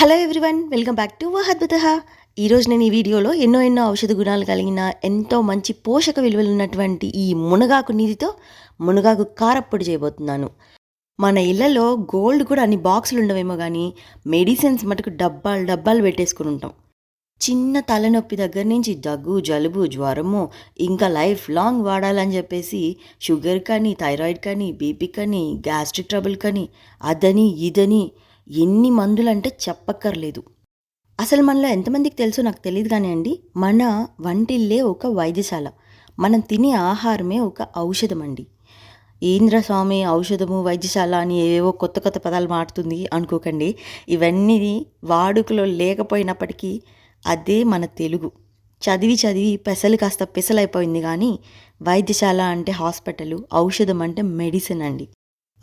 Hello everyone welcome back to వహద్భుత ఈరోజు నేను ఈ వీడియోలో ఎన్నో ఎన్నో ఔషధ గుణాలు కలిగిన ఎంతో మంచి పోషక విలువలు ఉన్నటువంటి ఈ మునగాకు నీటితో మునగాకు కారప్పొడి చేయబోతున్నాను. మన ఇళ్ళలో గోల్డ్ కూడా అన్ని బాక్సులు ఉండవేమో కానీ మెడిసిన్స్ మటుకు డబ్బాలు డబ్బాలు పెట్టేసుకుని ఉంటాం. చిన్న తలనొప్పి దగ్గర నుంచి దగ్గు జలుబు జ్వరము ఇంకా లైఫ్ లాంగ్ వాడాలని చెప్పేసి షుగర్ కానీ థైరాయిడ్ కానీ బీపీ కానీ గ్యాస్ట్రిక్ ట్రబుల్ కానీ అదని ఇదని ఎన్ని మందులంటే చెప్పక్కర్లేదు. అసలు మనలో ఎంతమందికి తెలుసో నాకు తెలియదు కానీ అండి. మన వంటిల్లే ఒక వైద్యశాల. మనం తినే ఆహారమే ఒక ఔషధం అండి ఏంద్ర స్వామి ఔషధము వైద్యశాల అని ఏవో కొత్త కొత్త పదాలు మారుతుంది అనుకోకండి. ఇవన్నీ వాడుకలో లేకపోయినప్పటికీ అదే మన తెలుగు. చదివి చదివి పెసలు కాస్త పెసలైపోయింది కానీ వైద్యశాల అంటే హాస్పిటల్ ఔషధం అంటే మెడిసిన్ అండి.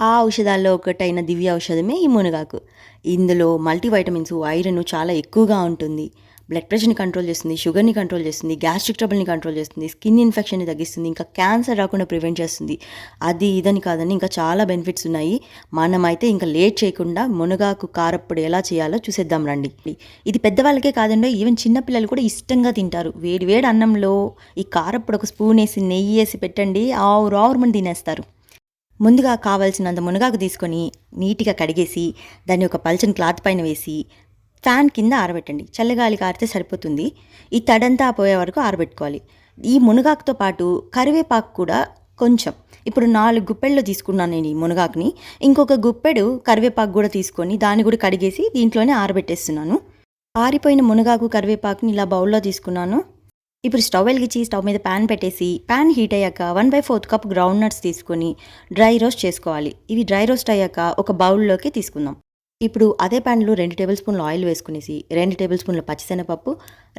ఆ ఔషధాల్లో ఒకటైన దివ్య ఔషధమే ఈ మునగాకు. ఇందులో మల్టీవైటమిన్స్ ఐరన్ చాలా ఎక్కువగా ఉంటుంది. బ్లడ్ ప్రెషర్ని కంట్రోల్ చేస్తుంది షుగర్ని కంట్రోల్ చేస్తుంది గ్యాస్ట్రిక్ ట్రబుల్ని కంట్రోల్ చేస్తుంది స్కిన్ ఇన్ఫెక్షన్ని తగ్గిస్తుంది ఇంకా క్యాన్సర్ రాకుండా ప్రివెంట్ చేస్తుంది. అది ఇదని కాదని ఇంకా చాలా బెనిఫిట్స్ ఉన్నాయి. మనమైతే ఇంకా లేట్ చేయకుండా మునగాకు కారప్పుడు ఎలా చేయాలో చూసేద్దాం రండి. ఇది పెద్దవాళ్ళకే కాదండి ఈవెన్ చిన్నపిల్లలు కూడా ఇష్టంగా తింటారు. వేడి వేడి అన్నంలో ఈ కారప్పుడు ఒక స్పూన్ వేసి నెయ్యి వేసి పెట్టండి ఆవురు మనం తినేస్తారు. ముందుగా కావాల్సినంత మునగాకు తీసుకొని నీట్గా కడిగేసి దాన్ని ఒక పల్చని క్లాత్ పైన వేసి ఫ్యాన్ కింద ఆరబెట్టండి. చల్లగాలి కారితే సరిపోతుంది. ఈ తడంతా పోయే వరకు ఆరబెట్టుకోవాలి. ఈ మునగాకుతో పాటు కరివేపాకు కూడా కొంచెం. ఇప్పుడు నాలుగు గుప్పెళ్ళు తీసుకున్నాను నేను ఈ మునగాకుని. ఇంకొక గుప్పెడు కరివేపాకు కూడా తీసుకొని దాన్ని కూడా కడిగేసి దీంట్లోనే ఆరబెట్టేస్తున్నాను. ఆరిపోయిన మునగాకు కరివేపాకుని ఇలా బౌల్లో తీసుకున్నాను. ఇప్పుడు స్టవ్ వెలిగించి స్టవ్ మీద ప్యాన్ పెట్టేసి ప్యాన్ హీట్ అయ్యాక one by fourth cup ground nuts తీసుకొని డ్రై రోస్ట్ చేసుకోవాలి. ఇవి డ్రై రోస్ట్ అయ్యాక ఒక బౌల్లోకి తీసుకుందాం. ఇప్పుడు అదే ప్యాన్లో రెండు టేబుల్ స్పూన్ల ఆయిల్ వేసుకునేసి రెండు టేబుల్ స్పూన్ల పచ్చిశనగపప్పు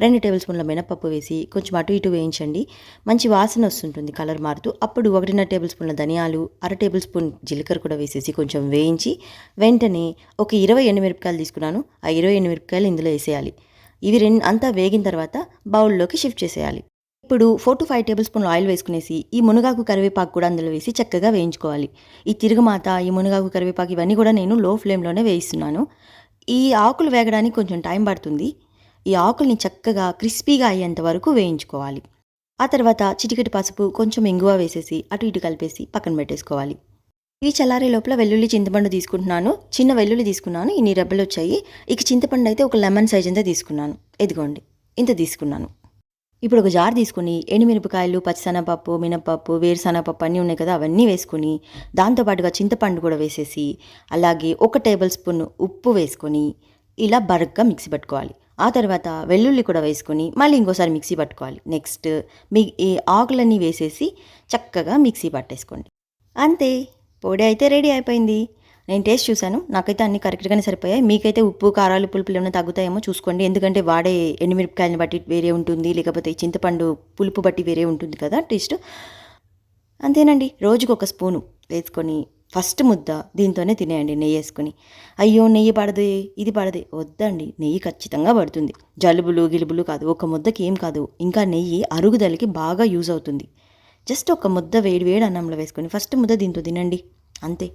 రెండు టేబుల్ స్పూన్ల మినపప్పు వేసి కొంచెం అటు ఇటు వేయించండి. మంచి వాసన వస్తుంటుంది కలర్ మారుతూ. అప్పుడు ఒకటిన్నర టేబుల్ స్పూన్ల ధనియాలు అర టేబుల్ స్పూన్ జీలకర్ర కూడా వేసేసి కొంచెం వేయించి వెంటనే ఒక ఇరవై ఎండుమిరపకాయలు తీసుకున్నాను. ఆ ఇరవై ఎండుమిరపకాయలు ఇందులో వేసేయాలి. ఇవి రెండు అంతా వేగిన తర్వాత బౌల్లోకి షిఫ్ట్ చేసేయాలి. ఇప్పుడు four to five tablespoon oil వేసుకునేసి ఈ మునగాకు కరివేపాకు కూడా అందులో వేసి చక్కగా వేయించుకోవాలి. ఈ తిరుగుమాత ఈ మునగాకు కరివేపాకు ఇవన్నీ కూడా నేను లో ఫ్లేమ్లోనే వేయిస్తున్నాను. ఈ ఆకులు వేగడానికి కొంచెం టైం పడుతుంది. ఈ ఆకుల్ని చక్కగా క్రిస్పీగా అయ్యేంత వరకు వేయించుకోవాలి. ఆ తర్వాత చిటికెటి పసుపు కొంచెం ఇంగువ వేసేసి అటు ఇటు కలిపేసి పక్కన పెట్టేసుకోవాలి. ఈ చల్లారే లోపల వెల్లుల్లి చింతపండు తీసుకుంటున్నాను. చిన్న వెల్లుల్లి తీసుకున్నాను. ఇన్ని రెబ్బలు వచ్చాయి. ఇక చింతపండు అయితే ఒక లెమన్ సైజ్ అంతా తీసుకున్నాను. ఎదిగోండి ఇంత తీసుకున్నాను. ఇప్పుడు ఒక జార్ తీసుకుని ఎండుమిరపకాయలు పచ్చిశనగపప్పు మినపప్పు వేరుశనగపప్పు అన్నీ ఉన్నాయి కదా అవన్నీ వేసుకొని దాంతోపాటుగా చింతపండు కూడా వేసేసి అలాగే ఒక టేబుల్ స్పూన్ ఉప్పు వేసుకొని ఇలా బరగ్గా మిక్సీ పట్టుకోవాలి. ఆ తర్వాత వెల్లుల్లి కూడా వేసుకొని మళ్ళీ ఇంకోసారి మిక్సీ పట్టుకోవాలి. నెక్స్ట్ మీ ఈ ఆకులన్నీ వేసేసి చక్కగా మిక్సీ పట్టేసుకోండి. అంతే. పొడి అయితే రెడీ అయిపోయింది. నేను టేస్ట్ చూశాను. నాకైతే అన్ని కరెక్ట్గానే సరిపోయాయి. మీకైతే ఉప్పు కారాలు పులుపులు ఏమైనా తగ్గుతాయేమో చూసుకోండి. ఎందుకంటే వాడే ఎండుమిరపకాయలను బట్టి వేరే ఉంటుంది. లేకపోతే చింతపండు పులుపు బట్టి వేరే ఉంటుంది కదా టేస్ట్. అంతేనండి. రోజుకు ఒక స్పూను వేసుకొని ఫస్ట్ ముద్ద దీంతోనే తినేయండి నెయ్యి వేసుకొని. అయ్యో నెయ్యి పడదు ఇది పడదే. వద్దండి. నెయ్యి ఖచ్చితంగా పడుతుంది. జలుబులు గిలుబులు కాదు. ఒక ముద్దకి ఏం కాదు. ఇంకా నెయ్యి అరుగుదలకి బాగా యూజ్ అవుతుంది. జస్ట్ ఒక ముద్ద వేడి వేడి అన్నంలో వేసుకొని ఫస్ట్ ముద్ద దీంతో తినండి. అంతే.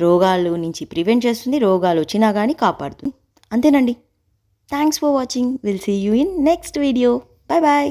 రోగాలు నుంచి ప్రివెంట్ చేస్తుంది. రోగాలు వచ్చినా కానీ కాపాడుతుంది. అంతేనండి. Thanks for watching will see you in next video bye bye